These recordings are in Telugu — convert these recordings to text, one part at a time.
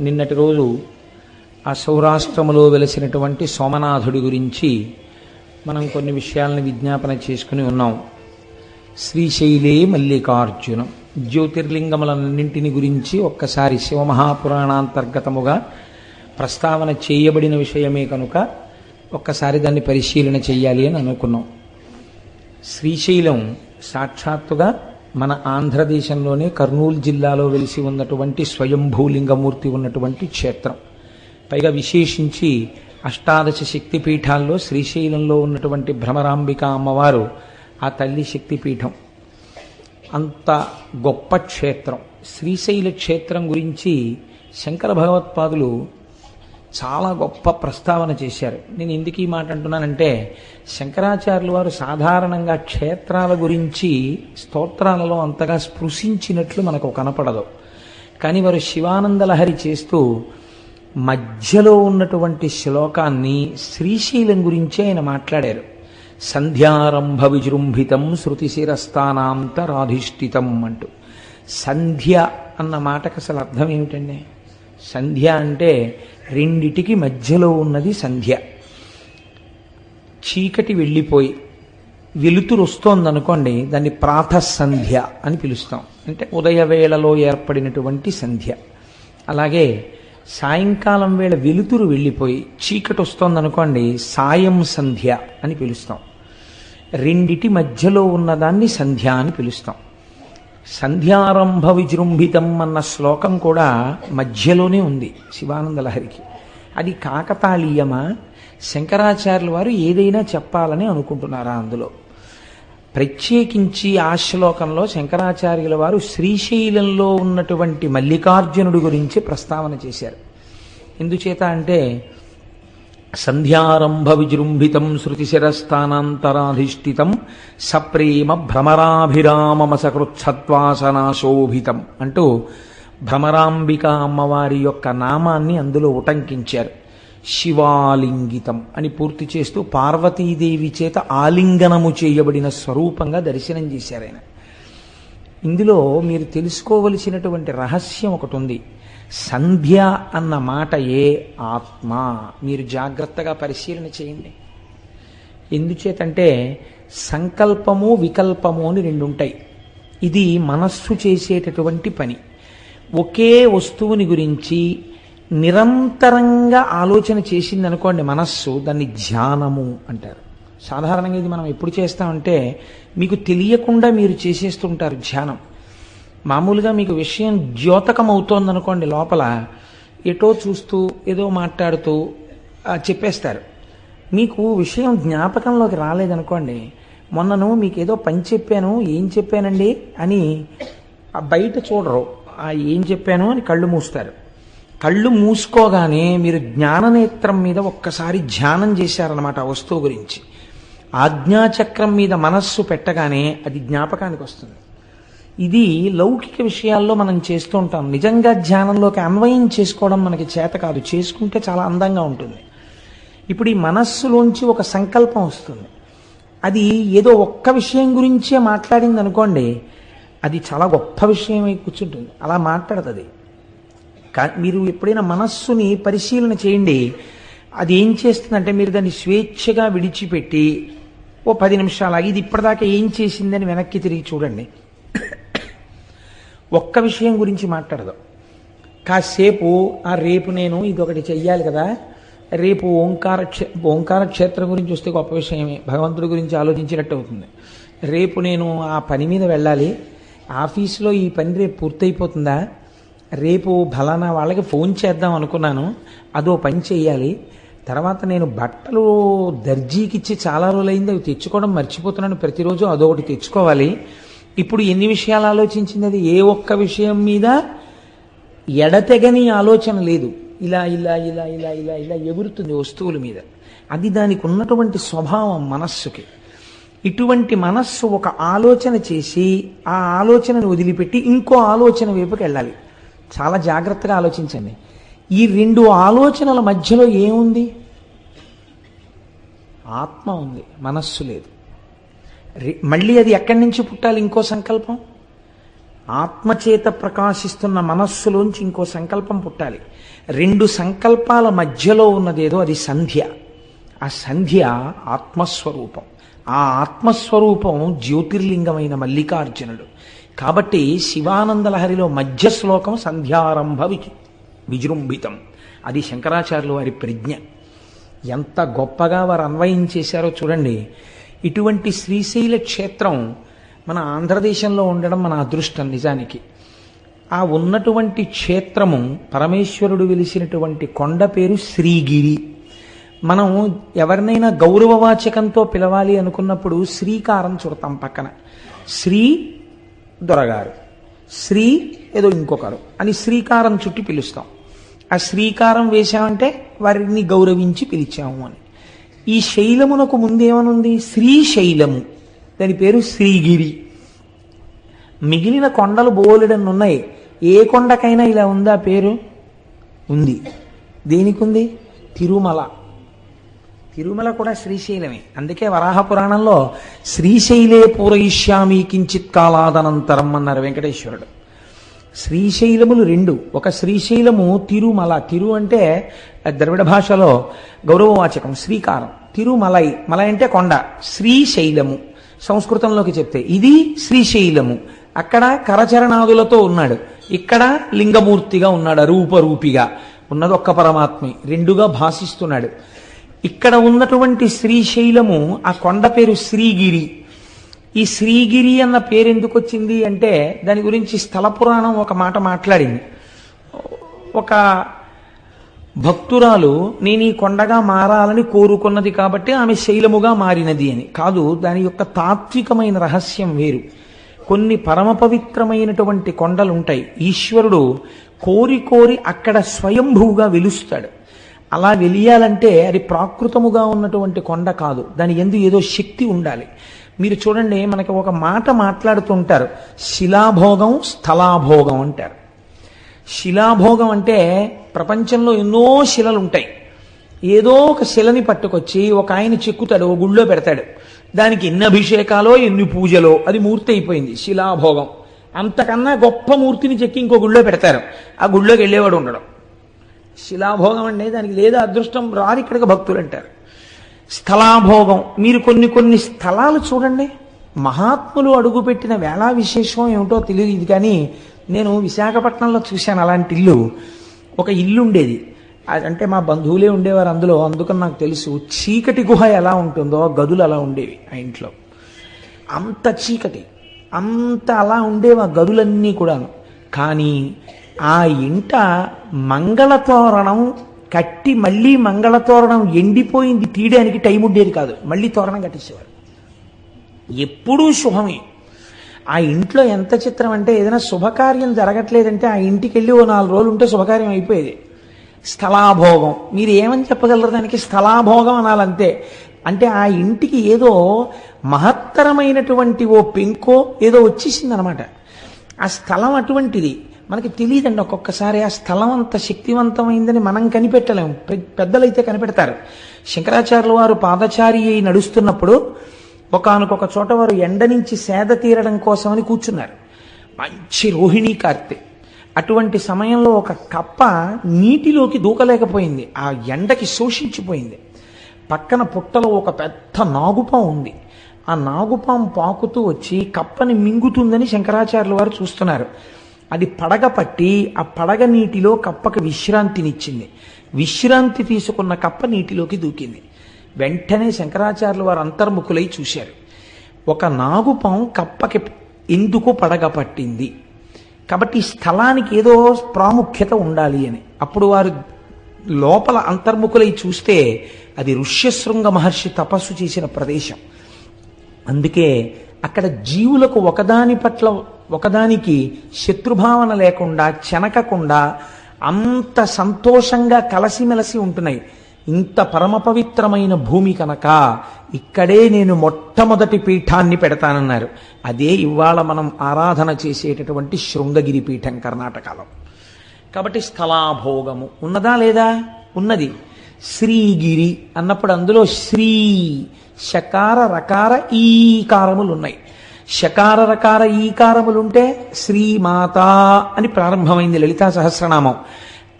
నిన్నటి రోజు ఆ సౌరాష్ట్రములో వెలిసినటువంటి సోమనాథుడి గురించి మనం కొన్ని విషయాలను విజ్ఞాపన చేసుకుని ఉన్నాం. శ్రీశైలే మల్లికార్జునం. జ్యోతిర్లింగములన్నింటిని గురించి ఒక్కసారి శివమహాపురాణాంతర్గతముగా ప్రస్తావన చేయబడిన విషయమే కనుక ఒక్కసారి దాన్ని పరిశీలన చేయాలి అని అనుకున్నాం. శ్రీశైలం సాక్షాత్తుగా మన ఆంధ్రదేశంలోనే కర్నూలు జిల్లాలో వెలిసి ఉన్నటువంటి స్వయంభూలింగమూర్తి ఉన్నటువంటి క్షేత్రం. పైగా విశేషించి అష్టాదశ శక్తిపీఠాల్లో శ్రీశైలంలో ఉన్నటువంటి భ్రమరాంబిక అమ్మవారు ఆ తల్లి శక్తిపీఠం. అంత గొప్ప క్షేత్రం. శ్రీశైల క్షేత్రం గురించి శంకర భగవత్పాదులు చాలా గొప్ప ప్రస్తావన చేశారు. నేను ఎందుకు ఈ మాట అంటున్నానంటే శంకరాచార్యులు వారు సాధారణంగా క్షేత్రాల గురించి స్తోత్రాలలో అంతగా స్పృశించినట్లు మనకు కనపడదు. కానీ వారు శివానందలహరి చేస్తూ మధ్యలో ఉన్నటువంటి శ్లోకాన్ని శ్రీశైలం గురించి ఆయన మాట్లాడారు. సంధ్యారంభ విజృంభితం శృతిశిరస్థానాంతరాధిష్ఠితం అంటూ. సంధ్య అన్న మాటకు అసలు అర్థం ఏమిటండి? సంధ్య అంటే రెండిటికి మధ్యలో ఉన్నది సంధ్య. చీకటి వెళ్ళిపోయి వెలుతురు వస్తోందనుకోండి దాన్ని ప్రాతసంధ్య అని పిలుస్తాం. అంటే ఉదయ వేళలో ఏర్పడినటువంటి సంధ్య. అలాగే సాయంకాలం వేళ వెలుతురు వెళ్ళిపోయి చీకటి వస్తోందనుకోండి సాయం సంధ్య అని పిలుస్తాం. రెండిటి మధ్యలో ఉన్నదాన్ని సంధ్య అని పిలుస్తాం. సంధ్యారంభ విజృంభితం అన్న శ్లోకం కూడా మధ్యలోనే ఉంది శివానంద లహరికి అది కాకతాళీయమా? శంకరాచార్యుల వారు ఏదైనా చెప్పాలని అనుకుంటున్నారా అందులో? ప్రత్యేకించి ఆ శ్లోకంలో శంకరాచార్యుల వారు శ్రీశైలంలో ఉన్నటువంటి మల్లికార్జునుడి గురించి ప్రస్తావన చేశారు. ఎందుచేత అంటే సంధ్యారంభ విజృంభితం శృతిశిరస్థానాంతరాధిష్ఠితం సప్రేమ భ్రమరాభిరామమసకృచ్ఛత్వాసనాశోభితం అంటూ భ్రమరాంబిక అమ్మవారి యొక్క నామాన్ని అందులో ఉటంకించారు. శివాలింగితం అని పూర్తి చేస్తూ పార్వతీదేవి చేత ఆలింగనము చేయబడిన స్వరూపంగా దర్శనం చేశారు ఆయన. ఇందులో మీరు తెలుసుకోవలసినటువంటి రహస్యం ఒకటి ఉంది. సంధ్య అన్న మాట ఏ ఆత్మ? మీరు జాగ్రత్తగా పరిశీలన చేయండి. ఎందుచేతంటే సంకల్పము వికల్పము అని రెండు ఉంటాయి ఇది మనస్సు చేసేటటువంటి పని. ఒకే వస్తువుని గురించి నిరంతరంగా ఆలోచన చేసింది అనుకోండి మనస్సు దాన్ని ధ్యానము అంటారు. సాధారణంగా ఇది మనం ఎప్పుడు చేస్తామంటే మీకు తెలియకుండా మీరు చేసేస్తుంటారు ధ్యానం. మామూలుగా మీకు విషయం ద్యోతకం అవుతోందనుకోండి లోపల ఎటో చూస్తూ ఏదో మాట్లాడుతూ చెప్పేస్తారు. మీకు విషయం జ్ఞాపకంలోకి రాలేదనుకోండి మొన్నను మీకు ఏదో పని చెప్పాను ఏం చెప్పానండి? అని బయట చూడరు. ఆ ఏం చెప్పాను? అని కళ్ళు మూస్తారు. కళ్ళు మూసుకోగానే మీరు జ్ఞాననేత్రం మీద ఒక్కసారి ధ్యానం చేశారనమాట ఆ వస్తువు గురించి. ఆజ్ఞాచక్రం మీద మనస్సు పెట్టగానే అది జ్ఞాపకానికి వస్తుంది. ఇది లౌకిక విషయాల్లో మనం చేస్తూ ఉంటాం. నిజంగా ధ్యానంలోకి అన్వయం చేసుకోవడం మనకి చేత కాదు. చేసుకుంటే చాలా అందంగా ఉంటుంది. ఇప్పుడు ఈ మనస్సులోంచి ఒక సంకల్పం వస్తుంది. అది ఏదో ఒక్క విషయం గురించే మాట్లాడింది అనుకోండి అది చాలా గొప్ప విషయమై కూర్చుంటుంది. అలా మాట్లాడుతుంది. కా- మీరు ఎప్పుడైనా మనస్సుని పరిశీలన చేయండి. అది ఏం చేస్తుందంటే మీరు దాన్ని స్వేచ్ఛగా విడిచిపెట్టి ఓ పది నిమిషాలు ఇది ఇప్పటిదాకా ఏం చేసిందని వెనక్కి తిరిగి చూడండి. ఒక్క విషయం గురించి మాట్లాడదు. కాసేపు ఆ రేపు నేను ఇదొకటి చెయ్యాలి కదా. రేపు ఓంకార క్షే ఓంకార క్షేత్రం గురించి వస్తే గొప్ప విషయమే. భగవంతుడి గురించి ఆలోచించినట్టు అవుతుంది. రేపు నేను ఆ పని మీద వెళ్ళాలి. ఆఫీస్లో ఈ పని రేపు పూర్తయిపోతుందా? రేపు ఫలానా వాళ్ళకి ఫోన్ చేద్దాం అనుకున్నాను. అదో పని చేయాలి తర్వాత నేను బట్టలు దర్జీకి ఇచ్చి చాలా రోజులైంది. అవి తెచ్చుకోవడం మర్చిపోతున్నాను. ప్రతిరోజు అదొకటి తెచ్చుకోవాలి. ఇప్పుడు ఎన్ని విషయాలు ఆలోచించింది అది ఏ ఒక్క విషయం మీద ఎడతెగని ఆలోచన లేదు. ఇలా ఇలా ఇలా ఇలా ఇలా ఇలా ఎగురుతుంది వస్తువుల మీద. అది దానికి ఉన్నటువంటి స్వభావం మనస్సుకి. ఇటువంటి మనస్సు ఒక ఆలోచన చేసి ఆ ఆలోచనను వదిలిపెట్టి ఇంకో ఆలోచన వైపుకి వెళ్ళాలి. చాలా జాగ్రత్తగా ఆలోచించండి. ఈ రెండు ఆలోచనల మధ్యలో ఏముంది? ఆత్మ ఉంది. మనస్సు లేదు. మళ్ళీ అది ఎక్కడి నుంచి పుట్టాలి ఇంకో సంకల్పం? ఆత్మచేత ప్రకాశిస్తున్న మనస్సులోంచి ఇంకో సంకల్పం పుట్టాలి. రెండు సంకల్పాల మధ్యలో ఉన్నదేదో అది సంధ్య. ఆ సంధ్య ఆత్మస్వరూపం. ఆ ఆత్మస్వరూపం జ్యోతిర్లింగమైన మల్లికార్జునుడు. కాబట్టి శివానందలహరిలో మధ్య శ్లోకం సంధ్యారంభ విజ విజృంభితం. అది శంకరాచార్యుల వారి ప్రజ్ఞ. ఎంత గొప్పగా వారు అన్వయం చేశారో చూడండి. ఇటువంటి శ్రీశైల క్షేత్రం మన ఆంధ్రదేశంలో ఉండడం మన అదృష్టం నిజానికి. ఆ ఉన్నటువంటి క్షేత్రము పరమేశ్వరుడు వెలిసినటువంటి కొండ పేరు శ్రీగిరి. మనం ఎవరినైనా గౌరవవాచకంతో పిలవాలి అనుకున్నప్పుడు శ్రీకారం చుడతాం పక్కన. శ్రీ దొరగారు. శ్రీ ఏదో ఇంకొకరు అని శ్రీకారం చుట్టి పిలుస్తాం. ఆ శ్రీకారం వేశామంటే వారిని గౌరవించి పిలిచాము అని. ఈ శైలమునకు ముందేమనుంది? శ్రీశైలము దాని పేరు శ్రీగిరి. మిగిలిన కొండలు బోలెడన్ని ఉన్నాయి ఏ కొండకైనా ఇలా ఉందా? పేరు ఉంది. దేనికి ఉంది తిరుమల. తిరుమల కూడా శ్రీశైలమే. అందుకే వరాహ పురాణంలో శ్రీశైలే పూరయిష్యామి కించిత్ కాలాదనంతరం అన్నారు వెంకటేశ్వరుడు. శ్రీశైలములు రెండు. ఒక శ్రీశైలము తిరుమల. తిరు అంటే ద్రవిడ భాషలో గౌరవవాచకం శ్రీకారం. తిరుమలై. మలై అంటే కొండ. శ్రీశైలము. సంస్కృతంలోకి చెప్తే ఇది శ్రీశైలము. అక్కడ కరచరణాదులతో ఉన్నాడు. ఇక్కడ లింగమూర్తిగా ఉన్నాడు రూపరూపిగా ఉన్నది ఒక్క పరమాత్మే. రెండుగా భాషిస్తున్నాడు. ఇక్కడ ఉన్నటువంటి శ్రీశైలము ఆ కొండ పేరు శ్రీగిరి. ఈ శ్రీగిరి అన్న పేరు ఎందుకు వచ్చింది అంటే దాని గురించి స్థల పురాణం ఒక మాట మాట్లాడింది. ఒక భక్తురాలు నేను ఈ కొండగా మారాలని కోరుకున్నది కాబట్టి ఆమె శైలముగా మారినది అని. కాదు దాని యొక్క తాత్వికమైన రహస్యం వేరు. కొన్ని పరమ పవిత్రమైనటువంటి కొండలు ఉంటాయి ఈశ్వరుడు కోరి కోరి అక్కడ స్వయంభూగా వెలుస్తాడు. అలా వెలియాలంటే అది ప్రాకృతముగా ఉన్నటువంటి కొండ కాదు. దాని ఎందు ఏదో శక్తి ఉండాలి. మీరు చూడండి మనకి ఒక మాట మాట్లాడుతుంటారు. శిలాభోగం స్థలాభోగం అంటారు. శిలాభోగం అంటే ప్రపంచంలో ఎన్నో శిలలు ఉంటాయి ఏదో ఒక శిలని పట్టుకొచ్చి ఒక ఆయన చెక్కుతాడు ఓ గుళ్ళో పెడతాడు. దానికి ఎన్ని అభిషేకాలో ఎన్ని పూజలో అది మూర్తి అయిపోయింది శిలాభోగం. అంతకన్నా గొప్ప మూర్తిని చెక్కి ఇంకో గుళ్ళో పెడతారు. ఆ గుళ్ళోకి వెళ్ళేవాడు ఉండడం. శిలాభోగం అంటే దానికి లేదా అదృష్టం రాదు ఇక్కడికి భక్తులు అంటారు స్థలాభోగం. మీరు కొన్ని కొన్ని స్థలాలు చూడండి. మహాత్ములు అడుగుపెట్టిన వేళా విశేషం ఏమిటో తెలియదు ఇది కానీ నేను విశాఖపట్నంలో చూశాను అలాంటి ఇల్లు. ఒక ఇల్లు ఉండేది. అంటే మా బంధువులే ఉండేవారు అందులో. అందుకని నాకు తెలుసు చీకటి గుహ ఎలా ఉంటుందో గదులు అలా ఉండేవి ఆ ఇంట్లో. అంత చీకటి. అంత అలా ఉండేవి ఆ గదులన్నీ కూడాను. కానీ ఆ ఇంట మంగళతోరణం కట్టి మళ్ళీ మంగళతోరణం ఎండిపోయింది తీయడానికి టైం ఉండేది కాదు. మళ్ళీ తోరణం కట్టేసేవారు. ఎప్పుడూ శుభమే. ఆ ఇంట్లో ఎంత చిత్రం అంటే ఏదైనా శుభకార్యం జరగట్లేదంటే ఆ ఇంటికి వెళ్ళి ఓ నాలుగు రోజులు ఉంటే శుభకార్యం అయిపోయేది. స్థలాభోగం. మీరు ఏమని చెప్పగలరు దానికి? స్థలాభోగం అనాలంతే. అంటే ఆ ఇంటికి ఏదో మహత్తరమైనటువంటి ఓ పెంకో ఏదో వచ్చేసింది అనమాట ఆ స్థలం అటువంటిది. మనకి తెలియదండి ఒక్కొక్కసారి ఆ స్థలం అంత శక్తివంతమైందని మనం కనిపెట్టలేము. పెద్దలైతే కనిపెడతారు. శంకరాచార్యుల వారు పాదచారి అయి నడుస్తున్నప్పుడు ఒకనకొక చోట వారు ఎండ నుంచి సేద తీరడం కోసమని కూర్చున్నారు. మంచి రోహిణీ కార్తె. అటువంటి సమయంలో ఒక కప్ప నీటిలోకి దూకలేకపోయింది. ఆ ఎండకి శోషించిపోయింది. పక్కన పుట్టలో ఒక పెద్ద నాగుపాం ఉంది. ఆ నాగుపాం పాకుతూ వచ్చి కప్పని మింగుతుందని శంకరాచార్యుల వారు చూస్తున్నారు. అది పడగ పట్టి ఆ పడగ నీటిలో కప్పకి విశ్రాంతినిచ్చింది. విశ్రాంతి తీసుకున్న కప్ప నీటిలోకి దూకింది. వెంటనే శంకరాచార్యులు వారు అంతర్ముఖులై చూశారు. ఒక నాగుపాం కప్పకి ఎందుకు పడగ పట్టింది? కాబట్టి స్థలానికి ఏదో ప్రాముఖ్యత ఉండాలి అని. అప్పుడు వారు లోపల అంతర్ముఖులై చూస్తే అది ఋష్యశృంగ మహర్షి తపస్సు చేసిన ప్రదేశం. అందుకే అక్కడ జీవులకు ఒకదాని పట్ల ఒకదానికి శత్రుభావన లేకుండా చెనకకుండా అంత సంతోషంగా కలసిమెలసి ఉంటున్నాయి. ఇంత పరమ పవిత్రమైన భూమి కనుక ఇక్కడే నేను మొట్టమొదటి పీఠాన్ని పెడతానన్నారు. అదే ఇవాళ మనం ఆరాధన చేసేటటువంటి శృంగగిరి పీఠం కర్ణాటకలో. కాబట్టి స్థలాభోగము. ఉన్నదా లేదా? ఉన్నది. శ్రీగిరి అన్నప్పుడు అందులో శ్రీ శకార రకార ఈకారములు ఉన్నాయి. షకార రకార ఈకారములుంటే శ్రీమాత అని ప్రారంభమైంది లలితా సహస్రనామం.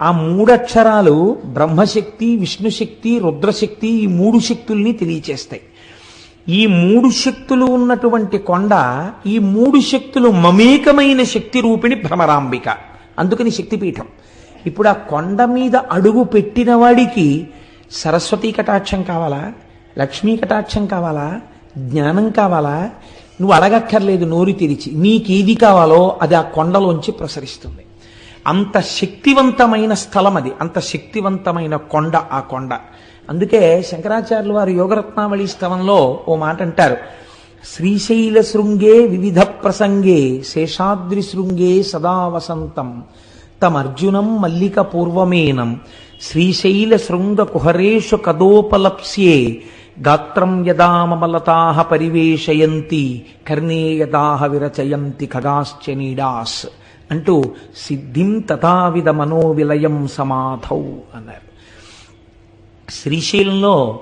ఆ మూడక్షరాలు బ్రహ్మశక్తి విష్ణుశక్తి రుద్రశక్తి ఈ మూడు శక్తుల్ని తెలియచేస్తాయి. ఈ మూడు శక్తులు ఉన్నటువంటి కొండ ఈ మూడు శక్తులు మమేకమైన శక్తి రూపిణి భ్రమరాంబిక. అందుకని శక్తిపీఠం. ఇప్పుడు ఆ కొండ మీద అడుగు పెట్టిన వాడికి సరస్వతీ కటాక్షం కావాలా? లక్ష్మీ కటాక్షం కావాలా? జ్ఞానం కావాలా? నువ్వు అడగక్కర్లేదు నోరు తెరిచి. నీకేది కావాలో అది ఆ కొండలోంచి ప్రసరిస్తుంది. అంత శక్తివంతమైన స్థలం అది. అంత శక్తివంతమైన కొండ ఆ కొండ. అందుకే శంకరాచార్యులు వారు యోగరత్నావళి స్తవంలో ఓ మాట అంటారు. శ్రీశైల శృంగే వివిధ ప్రసంగే శేషాద్రి శృంగే సదా వసంతం. తమర్జునం మల్లిక పూర్వమేనం. శ్రీశైల శృంగ కుహరేషు కదోపలప్స్యే. గాత్రం యదామలతా పరివేశయంతి కర్ణే యదాహ విరచయంతి ఖగాశ్చ నీడాస్. అంటూ సిద్ధిం తథావిధ మనోవిలయం సమాధౌ అన్నారు. శ్రీశైలంలో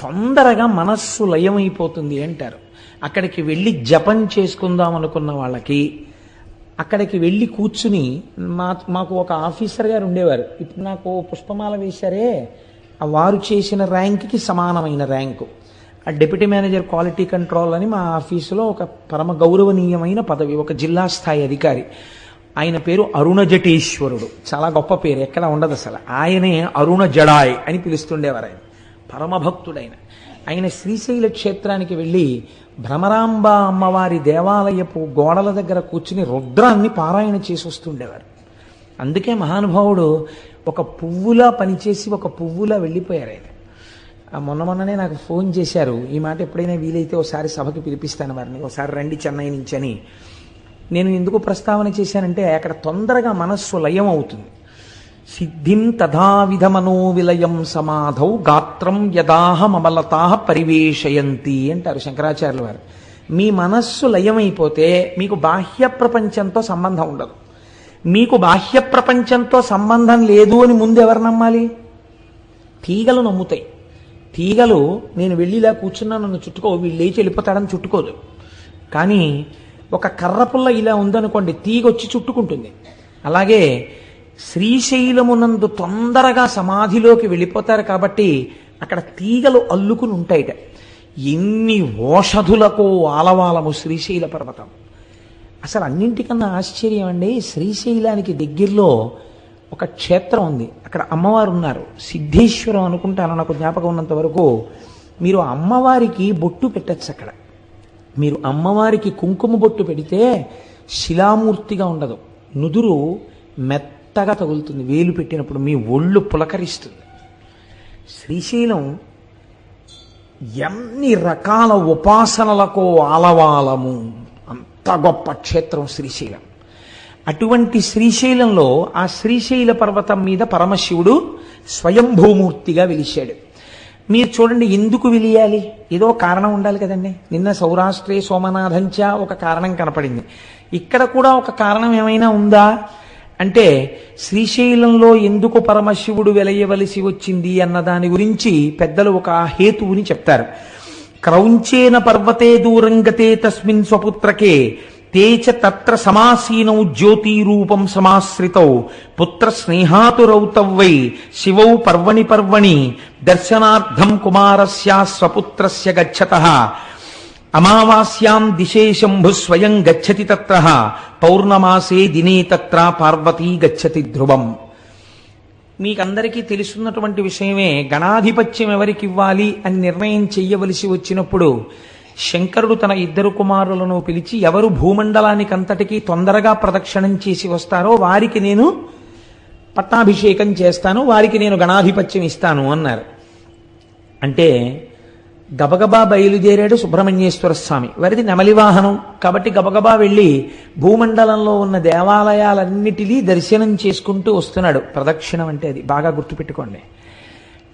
తొందరగా మనస్సు లయమైపోతుంది అంటారు. అక్కడికి వెళ్ళి జపం చేసుకుందాం అనుకున్న వాళ్ళకి అక్కడికి వెళ్ళి కూర్చుని మా మాకు ఒక ఆఫీసర్ గారు ఉండేవారు. ఇప్పుడు నాకు పుష్పమాల వేశారే వారు చేసిన ర్యాంక్కి సమానమైన ర్యాంకు. ఆ డిప్యూటీ మేనేజర్ క్వాలిటీ కంట్రోల్ అని మా ఆఫీసులో ఒక పరమ గౌరవనీయమైన పదవి ఒక జిల్లా స్థాయి అధికారి. ఆయన పేరు అరుణ జటేశ్వరుడు చాలా గొప్ప పేరు ఎక్కడ ఉండదు అసలు. ఆయనే అరుణ జడాయ్ అని పిలుస్తుండేవారు ఆయన. పరమభక్తుడైన ఆయన శ్రీశైల క్షేత్రానికి వెళ్ళి భ్రమరాంబ అమ్మవారి దేవాలయపు గోడల దగ్గర కూర్చుని రుద్రాన్ని పారాయణ చేసి వస్తుండేవారు అందుకే మహానుభావుడు ఒక పువ్వులా పనిచేసి ఒక పువ్వులా వెళ్ళిపోయారు ఆయన. ఆ మొన్న మొన్ననే నాకు ఫోన్ చేశారు. ఈ మాట ఎప్పుడైనా వీలైతే ఒకసారి సభకి పిలిపిస్తాను వారిని. ఒకసారి రండి చెన్నై నుంచి అని. నేను ఎందుకు ప్రస్తావన చేశానంటే అక్కడ తొందరగా మనస్సు లయం అవుతుంది. సిద్ధిం తథావిధ మనోవిలయం సమాధౌ గాత్రం యదాహ మమలతా పరివేశయంతి అంటారు శంకరాచార్యుల వారు. మీ మనస్సు లయమైపోతే మీకు బాహ్య ప్రపంచంతో సంబంధం ఉండదు. మీకు బాహ్య ప్రపంచంతో సంబంధం లేదు అని ముందు ఎవరు నమ్మాలి? తీగలు నమ్ముతాయి. తీగలు నేను వెళ్ళి ఇలా కూర్చున్నా నన్ను చుట్టుకో వీళ్ళు లేచి వెళ్ళిపోతాడని చుట్టుకోదు. కానీ ఒక కర్రపుల్ల ఇలా ఉందనుకోండి తీగ వచ్చి చుట్టుకుంటుంది. అలాగే శ్రీశైలమునందు తొందరగా సమాధిలోకి వెళ్ళిపోతారు కాబట్టి అక్కడ తీగలు అల్లుకుని ఉంటాయిట. ఎన్ని ఓషధులకు ఆలవాలము శ్రీశైల పర్వతం. అసలు అన్నింటికన్నా ఆశ్చర్యం అండి శ్రీశైలానికి దగ్గరలో ఒక క్షేత్రం ఉంది. అక్కడ అమ్మవారు ఉన్నారు. సిద్ధేశ్వరం అనుకుంటాను నాకు జ్ఞాపకం ఉన్నంత వరకు. మీరు అమ్మవారికి బొట్టు పెట్టచ్చు అక్కడ. మీరు అమ్మవారికి కుంకుమ బొట్టు పెడితే శిలామూర్తిగా ఉండదు. నుదురు మెత్తగా తగులుతుంది. వేలు పెట్టినప్పుడు మీ ఒళ్ళు పులకరిస్తుంది. శ్రీశైలం ఎన్ని రకాల ఉపాసనలకు ఆలవాలము. అంత గొప్ప క్షేత్రం శ్రీశైలం. అటువంటి శ్రీశైలంలో ఆ శ్రీశైల పర్వతం మీద పరమశివుడు స్వయంభూమూర్తిగా వెలిశాడు. మీరు చూడండి ఎందుకు వెలియాలి? ఏదో కారణం ఉండాలి కదండి. నిన్న సౌరాష్ట్రే సోమనాథంచ ఒక కారణం కనపడింది. ఇక్కడ కూడా ఒక కారణం ఏమైనా ఉందా? అంటే శ్రీశైలంలో ఎందుకు పరమశివుడు వెలయవలసి వచ్చింది అన్న దాని గురించి పెద్దలు ఒక హేతువుని చెప్తారు. క్రౌంచేన పర్వతే దూరంగతే తస్మిన్ స్వపుత్రకే తే చ తత్ర సమాసీనౌ జ్యోతిరూపం సమాశ్రితౌ పుత్ర స్నేహాతురౌతవ్వై శివౌ పర్వణి పర్వణి దర్శనార్థం కుమారస్య స్వపుత్రస్య గచ్చత అమావాస్యాం దిశే శంభు స్వయం గచ్చతి తత్ర పౌర్ణమాసే దినే తత్ర పార్వతీ గచ్చతి ధ్రువం మీకందరికీ తెలుసున్నటువంటి విషయమే గణాధిపత్యం ఎవరికి ఇవ్వాలి అని నిర్ణయం చెయ్యవలసి వచ్చినప్పుడు శంకరుడు తన ఇద్దరు కుమారులను పిలిచి ఎవరు భూమండలానికి అంతటికీ తొందరగా ప్రదక్షిణం చేసి వస్తారో వారికి నేను పట్టాభిషేకం చేస్తాను వారికి నేను గణాధిపత్యం ఇస్తాను అన్నారు. అంటే గబగబా బయలుదేరాడు సుబ్రహ్మణ్యేశ్వర స్వామి. వారిది నెమలి వాహనం కాబట్టి గబగబా వెళ్ళి భూమండలంలో ఉన్న దేవాలయాలన్నిటినీ దర్శనం చేసుకుంటూ వస్తున్నాడు. ప్రదక్షిణం అంటే అది. బాగా గుర్తుపెట్టుకోండి.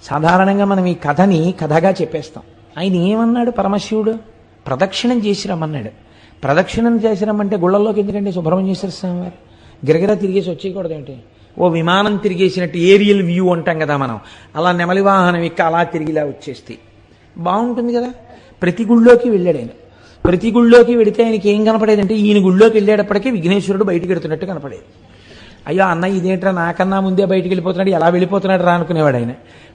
సాధారణంగా మనం ఈ కథని కథగా చెప్పేస్తాం. ఆయన ఏమన్నాడు పరమశివుడు? ప్రదక్షిణం చేసి రమ్మన్నాడు. ప్రదక్షిణం చేసి రమ్మంటే గుళ్ళల్లోకి ఎందుకంటే సుబ్రహ్మణ్యేశ్వర స్వామి వారు? గిరగిరా తిరిగేసి వచ్చేయకూడదు ఏంటి ఓ విమానం తిరిగేసినట్టు ఏరియల్ వ్యూ అంటాం కదా మనం. అలా నెమలి వాహనం ఇక్క అలా తిరిగిలా వచ్చేస్తే. బాగుంటుంది కదా? ప్రతి గుళ్ళోకి వెళ్ళాడు ఆయన. ప్రతి గుళ్ళోకి వెడితే ఆయనకి ఏం కనపడేదంటే ఈయన గుళ్ళోకి వెళ్ళేటప్పటికీ విఘ్నేశ్వరుడు బయటికి వెడుతున్నట్టు కనపడేది. అయ్యో అన్న ఇదేంట్రా? నాకన్నా ముందే బయటికి వెళ్ళిపోతున్నాడు ఎలా వెళ్ళిపోతున్నాడు రా అనుకునేవాడు ఆయన.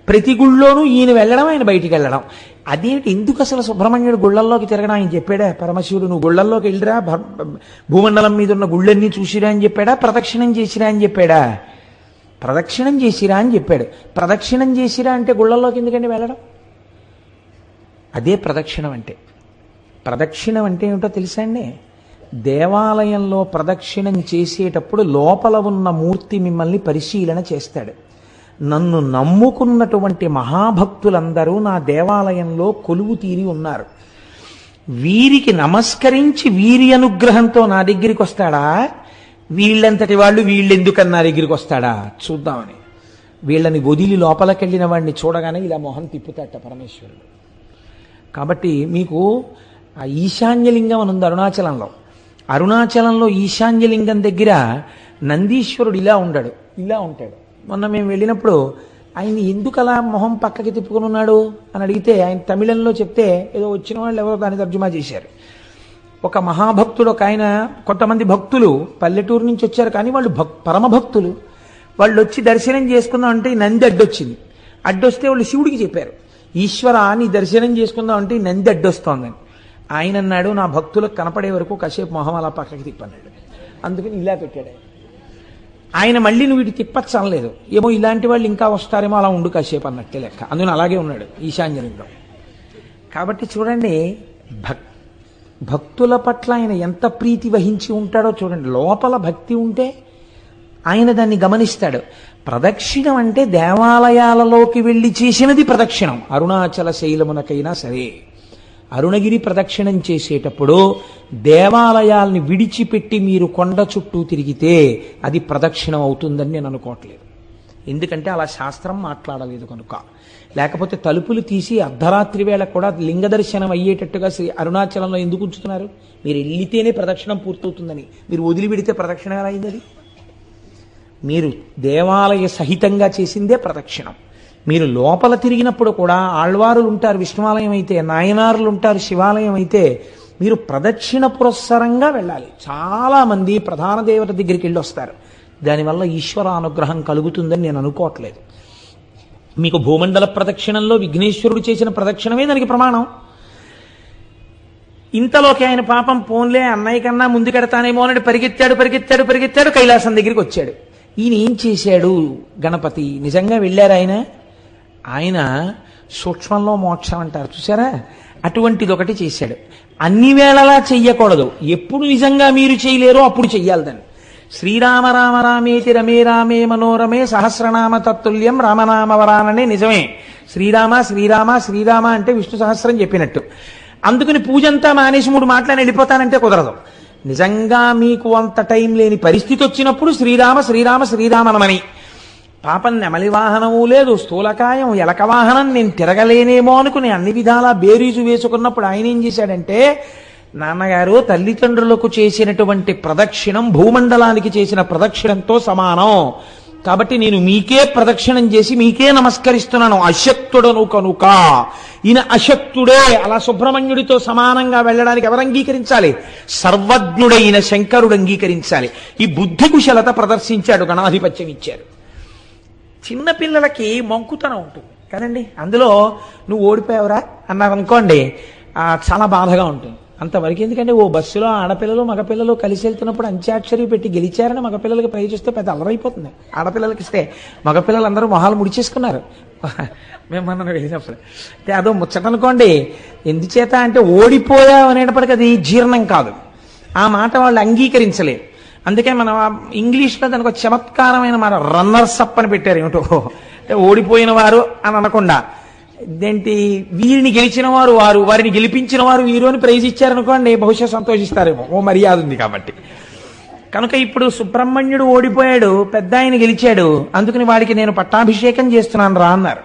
ప్రతి గుళ్ళోనూ ఈయన వెళ్ళడం ఆయన బయటికి వెళ్ళడం. అదేంటి ఎందుకు అసలు సుబ్రహ్మణ్యుడు గుళ్ళల్లోకి తిరగడం? ఆయన చెప్పాడా పరమశివుడు నువ్వు గుళ్ళల్లోకి వెళ్ళిరా భ- భూమండలం మీద ఉన్న గుళ్ళన్నీ చూసిరా అని చెప్పాడా? ప్రదక్షిణం చేసిరా అని చెప్పాడా? ప్రదక్షిణం చేసిరా అని చెప్పాడు. ప్రదక్షిణం చేసిరా అంటే గుళ్ళల్లోకి ఎందుకండి వెళ్ళడం? అదే ప్రదక్షిణం అంటే. ప్రదక్షిణం అంటే ఏమిటో తెలుసా అండి? దేవాలయంలో ప్రదక్షిణం చేసేటప్పుడు లోపల ఉన్న మూర్తి మిమ్మల్ని పరిశీలన చేస్తాడు. నన్ను నమ్ముకున్నటువంటి మహాభక్తులందరూ నా దేవాలయంలో కొలువు తీరి ఉన్నారు. వీరికి నమస్కరించి వీరి అనుగ్రహంతో నా దగ్గరికి వస్తాడా? వీళ్ళంతటి వాళ్ళు వీళ్ళెందుకని నా దగ్గరికి వస్తాడా? చూద్దామని. వీళ్ళని వదిలి లోపలికెళ్ళిన వాడిని చూడగానే ఇలా మొహం తిప్పుతాట పరమేశ్వరుడు. కాబట్టి మీకు ఆ ఈశాన్యలింగం అని ఉంది అరుణాచలంలో. అరుణాచలంలో ఈశాన్యలింగం దగ్గర నందీశ్వరుడు ఇలా ఉండడు ఇలా ఉంటాడు. మొన్న మేము వెళ్ళినప్పుడు ఆయన ఎందుకు అలా మొహం పక్కకి తిప్పుకొని ఉన్నాడు అని అడిగితే ఆయన తమిళంలో చెప్తే ఏదో వచ్చిన వాళ్ళు ఎవరో దాన్ని తర్జుమా చేశారు. ఒక మహాభక్తుడు ఒక ఆయన కొంతమంది భక్తులు పల్లెటూరు నుంచి వచ్చారు కానీ వాళ్ళు భక్ పరమభక్తులు వాళ్ళు వచ్చి దర్శనం చేసుకుందాం అంటే ఈ నంది అడ్డొచ్చింది. అడ్డొస్తే వాళ్ళు శివుడికి చెప్పారు. ఈశ్వర నీ దర్శనం చేసుకుందాం అంటే నంది అడ్డొస్తోందని ఆయన అన్నాడు నా భక్తులకు కనపడే వరకు కాసేపు మొహం అలా పక్కకి తిప్పన్నాడు. అందుకని ఇలా పెట్టాడు ఆయన. మళ్ళీ నువ్వు ఇటు తిప్పచ్చు అనలేదు ఏమో ఇలాంటి వాళ్ళు ఇంకా వస్తారేమో అలా ఉండు కాసేపు అన్నట్టే లెక్క. అందుకని అలాగే ఉన్నాడు ఈశాన్యంలో కాబట్టి చూడండి భక్ భక్తుల పట్ల ఆయన ఎంత ప్రీతి వహించి ఉంటాడో చూడండి. లోపల భక్తి ఉంటే ఆయన దాన్ని గమనిస్తాడు. ప్రదక్షిణం అంటే దేవాలయాలలోకి వెళ్ళి చేసినది ప్రదక్షిణం. అరుణాచల శైలమునకైనా సరే. అరుణగిరి ప్రదక్షిణం చేసేటప్పుడు దేవాలయాల్ని విడిచిపెట్టి మీరు కొండ చుట్టూ తిరిగితే అది ప్రదక్షిణం అవుతుందని నేను అనుకోవట్లేదు. ఎందుకంటే అలా శాస్త్రం మాట్లాడలేదు కనుక. లేకపోతే తలుపులు తీసి అర్ధరాత్రి వేళ కూడా లింగ దర్శనం అయ్యేటట్టుగా శ్రీ అరుణాచలంలో ఎందుకు ఉంచుతున్నారు? మీరు వెళ్ళితేనే ప్రదక్షిణం పూర్తవుతుందని. మీరు వదిలిపెడితే ప్రదక్షిణ అయింది అది? మీరు దేవాలయ సహితంగా చేసిందే ప్రదక్షిణం. మీరు లోపల తిరిగినప్పుడు కూడా ఆళ్వారులు ఉంటారు విష్ణువాలయం అయితే నాయనారులు ఉంటారు శివాలయం అయితే మీరు ప్రదక్షిణ పురస్సరంగా వెళ్ళాలి. చాలామంది ప్రధాన దేవత దగ్గరికి వెళ్ళి వస్తారు. దానివల్ల ఈశ్వర అనుగ్రహం కలుగుతుందని నేను అనుకోవట్లేదు. మీకు భూమండల ప్రదక్షిణంలో విఘ్నేశ్వరుడు చేసిన ప్రదక్షిణమే దానికి ప్రమాణం. ఇంతలోకి ఆయన పాపం పోన్లే అన్నయ్య కన్నా ముందుకెడతానేమో అని పరిగెత్తాడు పరిగెత్తాడు పరిగెత్తాడు కైలాసం దగ్గరికి వచ్చాడు. ఈయన ఏం చేశాడు? గణపతి. నిజంగా వెళ్ళారు ఆయన? ఆయన సూక్ష్మంలో మోక్షం అంటారు. చూసారా అటువంటిది ఒకటి చేశాడు. అన్ని వేళలా చెయ్యకూడదు. ఎప్పుడు నిజంగా మీరు చేయలేరో అప్పుడు చెయ్యాలి దాన్ని. శ్రీరామ రామ రామేతి రమే రామే మనోరమే సహస్రనామ తత్తుల్యం రామనామవరాననే నిజమే. శ్రీరామ శ్రీరామ శ్రీరామ అంటే విష్ణు సహస్రం చెప్పినట్టు. అందుకని పూజంతా మానేసి మూడు మాటలని వెళ్ళిపోతానంటే కుదరదు. నిజంగా మీకు అంత టైం లేని పరిస్థితి వచ్చినప్పుడు శ్రీరామ శ్రీరామ శ్రీరామనమని పాపం నెమలి వాహనము లేదు స్థూలకాయం ఎలక వాహనం నేను తిరగలేనేమో అనుకుని అన్ని విధాలా బేరీజు వేసుకున్నప్పుడు ఆయన ఏం చేశాడంటే నాన్నగారు తల్లిదండ్రులకు చేసినటువంటి ప్రదక్షిణం భూమండలానికి చేసిన ప్రదక్షిణంతో సమానం. కాబట్టి నేను మీకే ప్రదక్షిణం చేసి మీకే నమస్కరిస్తున్నాను. అశక్తుడను కనుక. ఈయన అశక్తుడే. అలా సుబ్రహ్మణ్యుడితో సమానంగా వెళ్ళడానికి ఎవరు అంగీకరించాలి? సర్వజ్ఞుడైన శంకరుడు అంగీకరించాలి. ఈ బుద్ధి కుశలత ప్రదర్శించాడు గణాధిపత్యం ఇచ్చారు చిన్నపిల్లలకి మొంకుతనం ఉంటుంది. కదండి? అందులో నువ్వు ఓడిపోయావురా? అన్నారు అనుకోండి చాలా బాధగా ఉంటుంది. అంతవరకు ఎందుకంటే ఓ బస్సులో ఆడపిల్లలు మగపిల్లలు కలిసి వెళ్తున్నప్పుడు అంత్యాక్షరి పెట్టి గెలిచారని మగపిల్లలకి ప్రైజ్ చేస్తే పెద్ద అలరైపోతుంది. ఆడపిల్లలకి ఇస్తే మగపిల్లలు అందరూ మొహాలు ముడిచేసుకున్నారు. మేము మనం వెళ్ళినప్పుడు. అంటే అదో ముచ్చట అనుకోండి ఎందుచేత అంటే ఓడిపోయావు అనేటప్పటికీ అది జీర్ణం కాదు. ఆ మాట వాళ్ళు అంగీకరించలేరు అందుకే మనం ఇంగ్లీష్లో దానికి ఒక చమత్కారమైన మాట రన్నర్స్ అప్ అని పెట్టారు ఏమిటో. అంటే ఓడిపోయిన వారు అని అనకుండా. ఇదేంటి? వీరిని గెలిచిన వారు వారు వారిని గెలిపించిన వారు వీరు అని ప్రైజ్ ఇచ్చారనుకోండి బహుశా సంతోషిస్తారేమో. ఓ మర్యాద ఉంది కాబట్టి. కనుక ఇప్పుడు సుబ్రహ్మణ్యుడు ఓడిపోయాడు పెద్ద ఆయన గెలిచాడు అందుకని వాడికి నేను పట్టాభిషేకం చేస్తున్నాను రా అన్నారు.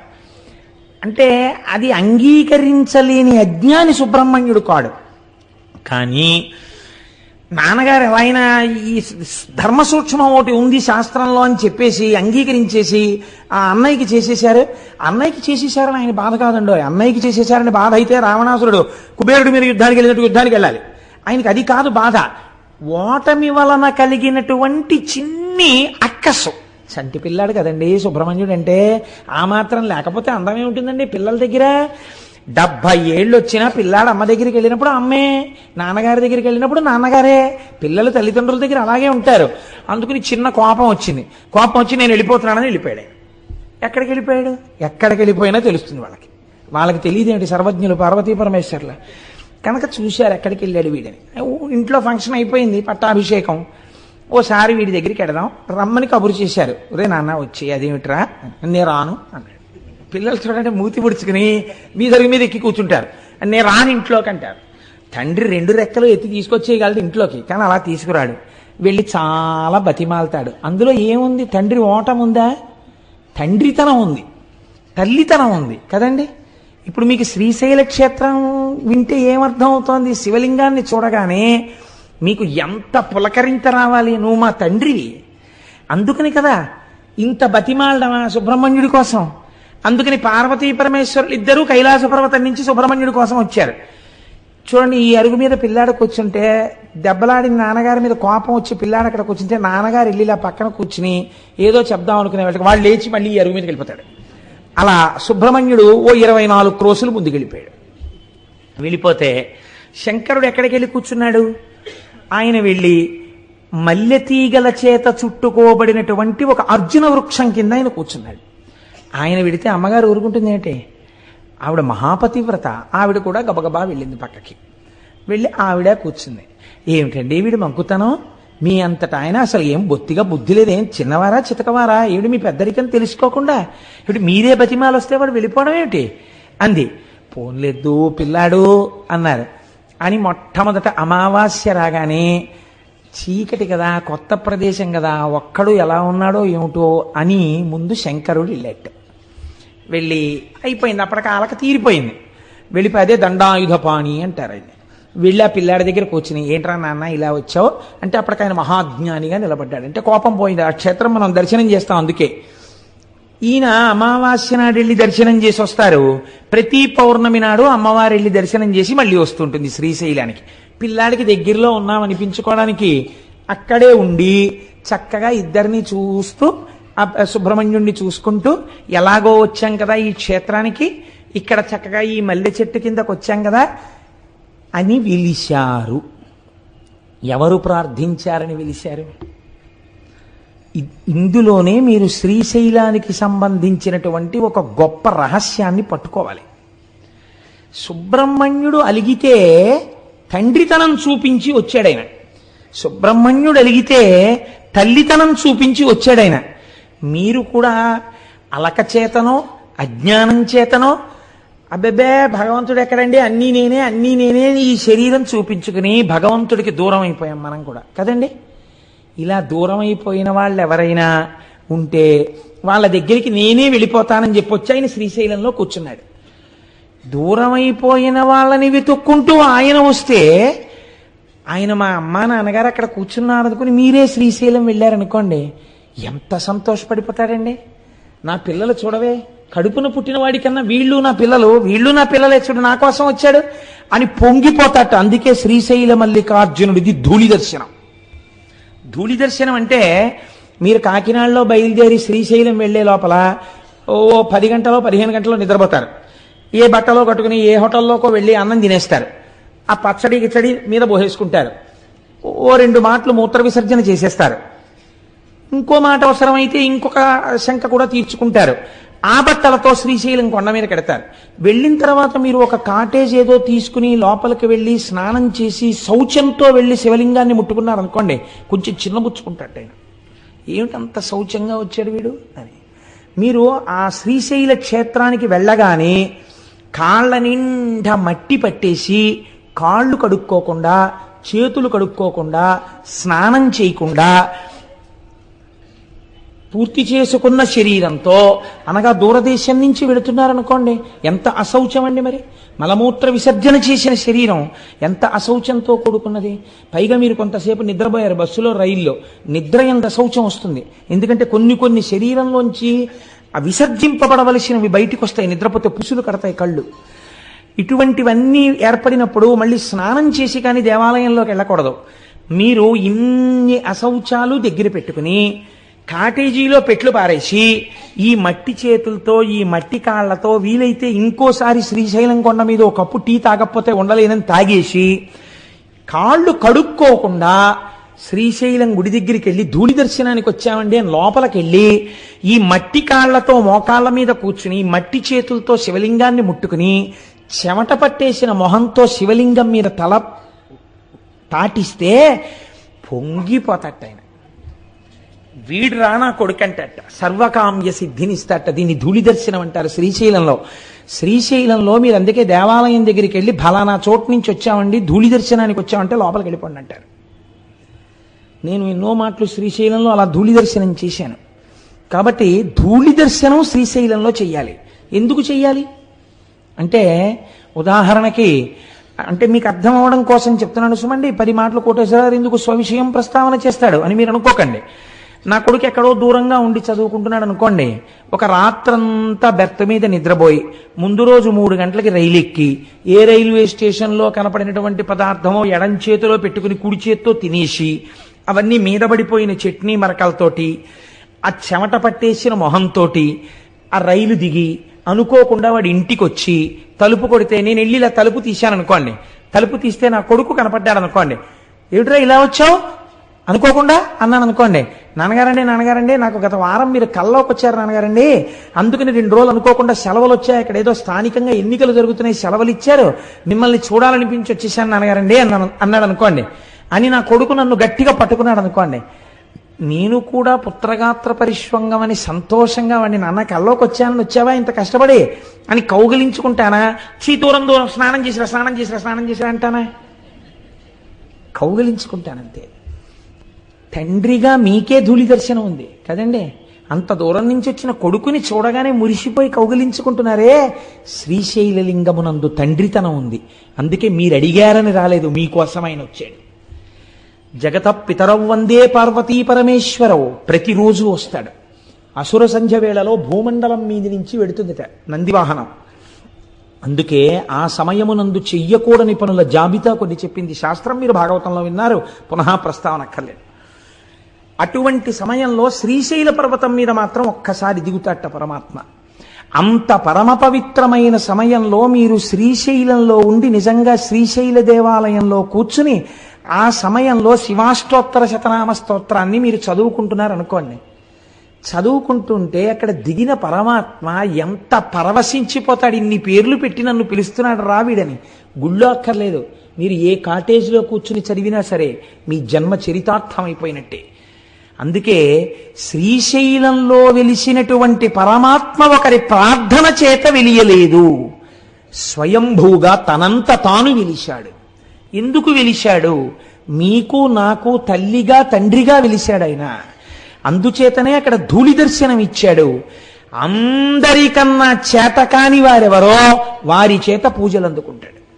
అంటే అది అంగీకరించలేని అజ్ఞాని సుబ్రహ్మణ్యుడు కాడు. కానీ నాన్నగారు ఎలా అయినా ఈ ధర్మ సూక్ష్మం ఒకటి ఉంది శాస్త్రంలో అని చెప్పేసి అంగీకరించేసి ఆ అన్నయ్యకి చేసేశారు. అన్నయ్యకి చేసేశారని ఆయన బాధ కాదండో అన్నయ్యకి చేసేశారని బాధ అయితే రావణాసురుడు కుబేరుడు మీద యుద్ధానికి వెళ్ళినట్టు యుద్ధానికి వెళ్ళాలి. ఆయనకి అది కాదు బాధ. ఓటమి వలన కలిగినటువంటి చిన్ని అక్కసు. చంటి పిల్లాడు కదండి సుబ్రహ్మణ్యుడు అంటే ఆ మాత్రం లేకపోతే అందమే ఉంటుందండి పిల్లల దగ్గర? డెబ్బై ఏళ్ళు వచ్చినా పిల్లాడు అమ్మ దగ్గరికి వెళ్ళినప్పుడు అమ్మే నాన్నగారి దగ్గరికి వెళ్ళినప్పుడు నాన్నగారే పిల్లలు తల్లిదండ్రుల దగ్గర అలాగే ఉంటారు. అందుకని చిన్న కోపం వచ్చింది. కోపం వచ్చి నేను వెళ్ళిపోతున్నానని వెళ్ళిపోయాడు. ఎక్కడికి వెళ్ళిపోయాడు? ఎక్కడికి వెళ్ళిపోయినా తెలుస్తుంది వాళ్ళకి. వాళ్ళకి తెలియదేంటి సర్వజ్ఞులు పార్వతీ పరమేశ్వర్ల. కనుక చూశారు ఎక్కడికి వెళ్ళాడు వీడని. ఇంట్లో ఫంక్షన్ అయిపోయింది పట్టాభిషేకం. ఓసారి వీడి దగ్గరికి వెడదాం రమ్మని కబురు చేశారు. రే నాన్న వచ్చి అదేమిట్రా? నేను రాను అన్నాడు. పిల్లలు చూడండి మూతి పొడుచుకుని మీ దగ్గర మీద ఎక్కి కూర్చుంటారు. నేను రాను ఇంట్లోకి అంటారు. తండ్రి రెండు రెక్కలు ఎత్తి తీసుకొచ్చేయగలడు ఇంట్లోకి కానీ అలా తీసుకురాడు. వెళ్ళి చాలా బతిమాలతాడు. అందులో ఏముంది? తండ్రి ఓటం ఉందా? తండ్రితనం ఉంది. తల్లితనం ఉంది. కదండి? ఇప్పుడు మీకు శ్రీశైల క్షేత్రం వింటే ఏమర్థం అవుతోంది శివలింగాన్ని చూడగానే మీకు ఎంత పులకరింత రావాలి? నువ్వు మా తండ్రివి. అందుకని కదా ఇంత బతిమాలడమా సుబ్రహ్మణ్యుడి కోసం. అందుకని పార్వతీ పరమేశ్వరులు ఇద్దరూ కైలాస పర్వతం నుంచి సుబ్రహ్మణ్యుడి కోసం వచ్చారు. చూడండి ఈ అరుగు మీద పిల్లాడు కూర్చుంటే దెబ్బలాడిన నాన్నగారి మీద కోపం వచ్చి పిల్లాడు అక్కడ కూర్చుంటే నాన్నగారు వెళ్ళి ఇలా పక్కన కూర్చుని ఏదో చెప్దాం అనుకునే వాళ్ళకి వాళ్ళు లేచి మళ్ళీ ఈ అరుగు మీదకి వెళ్ళిపోతాడు. అలా సుబ్రహ్మణ్యుడు ఓ ఇరవై నాలుగు క్రోసులు ముందుకు వెళ్ళిపోయాడు వెళ్ళిపోతే శంకరుడు ఎక్కడికి వెళ్ళి కూర్చున్నాడు? ఆయన వెళ్ళి మల్లెతీగల చేత చుట్టుకోబడినటువంటి ఒక అర్జున వృక్షం కింద ఆయన కూర్చున్నాడు. ఆయన విడితే అమ్మగారు ఊరుకుంటుంది ఏంటి? ఆవిడ మహాపతివ్రత. ఆవిడ కూడా గబగబా వెళ్ళింది పక్కకి. వెళ్ళి ఆవిడ కూర్చుంది. ఏమిటండి వీడు మంకుతనం? మీ అంతటా ఆయన అసలు ఏం బొత్తిగా బుద్ధి లేదేం చిన్నవారా చితకవారా? ఏమిటి మీ పెద్దరికని తెలుసుకోకుండా? ఇప్పుడు మీరే బతిమాలు వస్తే వాడు వెళ్ళిపోవడం ఏమిటి? అంది. పోన్లేదు పిల్లాడు అన్నారు. అని మొట్టమొదట అమావాస్య రాగానే చీకటి కదా కొత్త ప్రదేశం కదా ఒక్కడు ఎలా ఉన్నాడో ఏమిటో అని ముందు శంకరుడు వెళ్ళాడు వెళ్ళి అయిపోయింది. అప్పటికి ఆలక తీరిపోయింది. వెళ్ళిపోయి అదే దండాయుధపాణి అంటారు ఆయన. వెళ్ళి ఆ పిల్లాడి దగ్గర కూర్చుని ఏంట్రా నాన్న ఇలా వచ్చావు? అంటే అప్పటికి ఆయన మహాజ్ఞానిగా నిలబడ్డాడు. అంటే కోపం పోయింది. ఆ క్షేత్రం మనం దర్శనం చేస్తాం అందుకే. ఈయన అమావాస్య నాడు వెళ్ళి దర్శనం చేసి వస్తారు. ప్రతి పౌర్ణమి నాడు అమ్మవారు వెళ్ళి దర్శనం చేసి మళ్ళీ వస్తుంటుంది శ్రీశైలానికి. పిల్లాడికి దగ్గరలో ఉన్నాం అనిపించుకోవడానికి అక్కడే ఉండి చక్కగా ఇద్దరిని చూస్తూ ఆ సుబ్రహ్మణ్యుణ్ణి చూసుకుంటూ ఎలాగో వచ్చాం కదా ఈ క్షేత్రానికి. ఇక్కడ చక్కగా ఈ మల్లె చెట్టు కిందకు వచ్చాం కదా అని విలిశారు. ఎవరు ప్రార్థించారని విలిశారు? ఇందులోనే మీరు శ్రీశైలానికి సంబంధించినటువంటి ఒక గొప్ప రహస్యాన్ని పట్టుకోవాలి. సుబ్రహ్మణ్యుడు అలిగితే తండ్రితనం చూపించి వచ్చాడైన. సుబ్రహ్మణ్యుడు అలిగితే తల్లితనం చూపించి వచ్చాడైనా. మీరు కూడా అలక చేతనో అజ్ఞానం చేతనో అబ్బెబ్బే భగవంతుడు ఎక్కడండి? అన్నీ నేనే అన్నీ నేనే ఈ శరీరం చూపించుకుని భగవంతుడికి దూరం అయిపోయాం మనం కూడా. కదండి? ఇలా దూరం అయిపోయిన వాళ్ళు ఎవరైనా ఉంటే వాళ్ళ దగ్గరికి నేనే వెళ్ళిపోతానని చెప్పొచ్చి. ఆయన శ్రీశైలంలో కూర్చున్నాడు. దూరం అయిపోయిన వాళ్ళని వెతుక్కుంటూ ఆయన వస్తే ఆయన మా అమ్మ నాన్నగారు అక్కడ కూర్చున్నారు అనుకుని మీరే శ్రీశైలం వెళ్ళారనుకోండి ఎంత సంతోషపడిపోతాడండి నా పిల్లలు చూడవే కడుపున పుట్టిన వాడికన్నా వీళ్ళు నా పిల్లలు వీళ్ళు నా పిల్లలే చూడు నా కోసం వచ్చాడు అని పొంగిపోతాట. అందుకే శ్రీశైల మల్లికార్జునుడిది ధూళి దర్శనం ధూళి దర్శనం అంటే మీరు కాకినాడలో బయలుదేరి శ్రీశైలం వెళ్ళే లోపల ఓ పది గంటలో పదిహేను గంటలో నిద్రపోతారు. ఏ బట్టలో కట్టుకుని ఏ హోటల్లోకో వెళ్ళి అన్నం తినేస్తారు. ఆ పచ్చడి గిచ్చడి మీద పోసేసుకుంటారు. ఓ రెండు మాటలు మూత్ర విసర్జన చేసేస్తారు. ఇంకో మాట అవసరమైతే ఇంకొక శంక కూడా తీర్చుకుంటారు. ఆ బట్టలతో శ్రీశైలం కొండ మీద కడతారు. వెళ్ళిన తర్వాత మీరు ఒక కాటేజ్ ఏదో తీసుకుని లోపలికి వెళ్ళి స్నానం చేసి శౌచంతో వెళ్ళి శివలింగాన్ని ముట్టుకున్నారు అనుకోండి కొంచెం చిన్నబుచ్చుకుంటాడు ఆయన ఏమిటంత శౌచంగా వచ్చాడు వీడు? అని. మీరు ఆ శ్రీశైల క్షేత్రానికి వెళ్ళగానే కాళ్ళ నిండా మట్టి పట్టేసి కాళ్ళు కడుక్కోకుండా చేతులు కడుక్కోకుండా స్నానం చేయకుండా పూర్తి చేసుకున్న శరీరంతో అనగా దూరదేశం నుంచి వెళుతున్నారనుకోండి ఎంత అశౌచం అండి మరి? మలమూత్ర విసర్జన చేసిన శరీరం ఎంత అశౌచంతో కూడుకున్నది? పైగా మీరు కొంతసేపు నిద్రపోయారు బస్సులో రైల్లో. నిద్ర ఎంత అశౌచం వస్తుంది? ఎందుకంటే కొన్ని కొన్ని శరీరంలోంచి ఆ విసర్జింపబడవలసినవి బయటికి వస్తాయి నిద్రపోతే పుసులు కడతాయి కళ్ళు. ఇటువంటివన్నీ ఏర్పడినప్పుడు మళ్ళీ స్నానం చేసి కానీ దేవాలయంలోకి వెళ్ళకూడదు. మీరు ఇన్ని అశౌచాలు దగ్గర పెట్టుకుని కాటేజీలో పెట్లు పారేసి ఈ మట్టి చేతులతో ఈ మట్టి కాళ్ళతో వీలైతే ఇంకోసారి శ్రీశైలం కొండ మీద ఒక కప్పు టీ తాగకపోతే ఉండలేనని తాగేసి కాళ్ళు కడుక్కోకుండా శ్రీశైలం గుడి దగ్గరికి వెళ్ళి ధూళి దర్శనానికి వచ్చామండి అని లోపలికి వెళ్ళి ఈ మట్టి కాళ్ళతో మోకాళ్ళ మీద కూర్చుని మట్టి చేతులతో శివలింగాన్ని ముట్టుకుని చెమట పట్టేసిన మొహంతో శివలింగం మీద తల తాటిస్తే పొంగిపోతట వీడు రానా కొడుకంటట. సర్వకామ్య సిద్ధినిస్తట. దీన్ని ధూళి దర్శనం అంటారు శ్రీశైలంలో. శ్రీశైలంలో మీరు అందుకే దేవాలయం దగ్గరికి వెళ్ళి ఫలానా చోటు నుంచి వచ్చామండి ధూళి దర్శనానికి వచ్చామంటే లోపలికి వెళ్ళిపోండి అంటారు. నేను ఎన్నో మాటలు శ్రీశైలంలో అలా ధూళి దర్శనం చేశాను. కాబట్టి ధూళి దర్శనం శ్రీశైలంలో చెయ్యాలి. ఎందుకు చెయ్యాలి? అంటే ఉదాహరణకి అంటే మీకు అర్థం అవడం కోసం చెప్తున్నాను. సుమండి పది మాటలు కోటేశ్వరరావు ఎందుకు స్వవిషయం ప్రస్తావన చేస్తాడు అని మీరు అనుకోకండి. నా కొడుకు ఎక్కడో దూరంగా ఉండి చదువుకుంటున్నాడు అనుకోండి ఒక రాత్రంతా బెర్త్ మీద నిద్రపోయి ముందు రోజు మూడు గంటలకి రైలు ఎక్కి ఏ రైల్వే స్టేషన్లో కనపడినటువంటి పదార్థమో ఎడం చేతిలో పెట్టుకుని కుడి చేత్తో తినేసి అవన్నీ మీద పడిపోయిన చట్నీ మరకలతోటి ఆ చెమట పట్టేసిన మొహంతోటి ఆ రైలు దిగి అనుకోకుండా వాడి ఇంటికి వచ్చి తలుపు కొడితే నేను వెళ్ళి ఇలా తలుపు తీశాను అనుకోండి తలుపు తీస్తే నా కొడుకు కనపడ్డాడు అనుకోండి ఏమిట్రా ఇలా వచ్చావు? అనుకోకుండా? అన్నాను అనుకోండి. నాన్నగారండి నాన్నగారండి నాకు గత వారం మీరు కల్లోకి వచ్చారు నాన్నగారండి. అందుకని రెండు రోజులు అనుకోకుండా సెలవులు వచ్చాయి. ఇక్కడ ఏదో స్థానికంగా ఎన్నికలు జరుగుతున్నాయి సెలవులు ఇచ్చారు. మిమ్మల్ని చూడాలనిపించి వచ్చేసాను నాన్నగారండి అన్నాను అన్నాడు అనుకోండి. అని నా కొడుకు నన్ను గట్టిగా పట్టుకున్నాడు అనుకోండి. నేను కూడా పుత్రగాత్ర పరిశ్వంగం అని సంతోషంగా వాడిని నాన్న కల్లోకి వచ్చానని వచ్చావా? ఇంత కష్టపడి అని కౌగిలించుకుంటానా? చీ దూరం దూరం స్నానం చేసిరా స్నానం చేసిరా స్నానం చేసిరా అంటానా? కౌగిలించుకుంటానంతే. తండ్రిగా మీకే ధూళి దర్శనం ఉంది. కదండి? అంత దూరం నుంచి వచ్చిన కొడుకుని చూడగానే మురిసిపోయి కౌగిలించుకుంటున్నారే. శ్రీశైలలింగమునందు తండ్రితనం ఉంది. అందుకే మీరు అడిగారని రాలేదు. మీకోసం ఆయన వచ్చాడు. జగత పితరవ్ వందే పార్వతీ పరమేశ్వరవు ప్రతిరోజు వస్తాడు. అసుర సంధ్య వేళలో భూమండలం మీది నుంచి వెడుతుందిట నందివాహనం. అందుకే ఆ సమయమునందు చెయ్యకూడని పనుల జాబితా కొన్ని చెప్పింది శాస్త్రం. మీరు భాగవతంలో విన్నారు. పునః ప్రస్తావన అక్కర్లేదు అటువంటి సమయంలో శ్రీశైల పర్వతం మీద మాత్రం ఒక్కసారి దిగుతాట పరమాత్మ. అంత పరమ పవిత్రమైన సమయంలో మీరు శ్రీశైలంలో ఉండి నిజంగా శ్రీశైల దేవాలయంలో కూర్చుని ఆ సమయంలో శివాష్టోత్తర శతనామ స్తోత్రాన్ని మీరు చదువుకుంటున్నారు అనుకోండి చదువుకుంటుంటే అక్కడ దిగిన పరమాత్మ ఎంత పరవశించిపోతాడు ఇన్ని పేర్లు పెట్టి నన్ను పిలుస్తున్నాడు రావిడని గుళ్ళో అక్కర్లేదు. మీరు ఏ కాటేజ్లో కూర్చుని చదివినా సరే మీ జన్మ చరితార్థమైపోయినట్టే. అందుకే శ్రీశైలంలో వెలిసినటువంటి పరమాత్మ ఒకరి ప్రార్థన చేత వెలియలేదు. స్వయంభూగా తనంత తాను వెలిశాడు. ఎందుకు వెలిశాడు? మీకు నాకు తల్లిగా తండ్రిగా వెలిశాడు ఆయన. అందుచేతనే అక్కడ ధూళి దర్శనం ఇచ్చాడు. అందరికన్నా చేతకాని వారెవరో వారి చేత పూజలు అందుకుంటాడు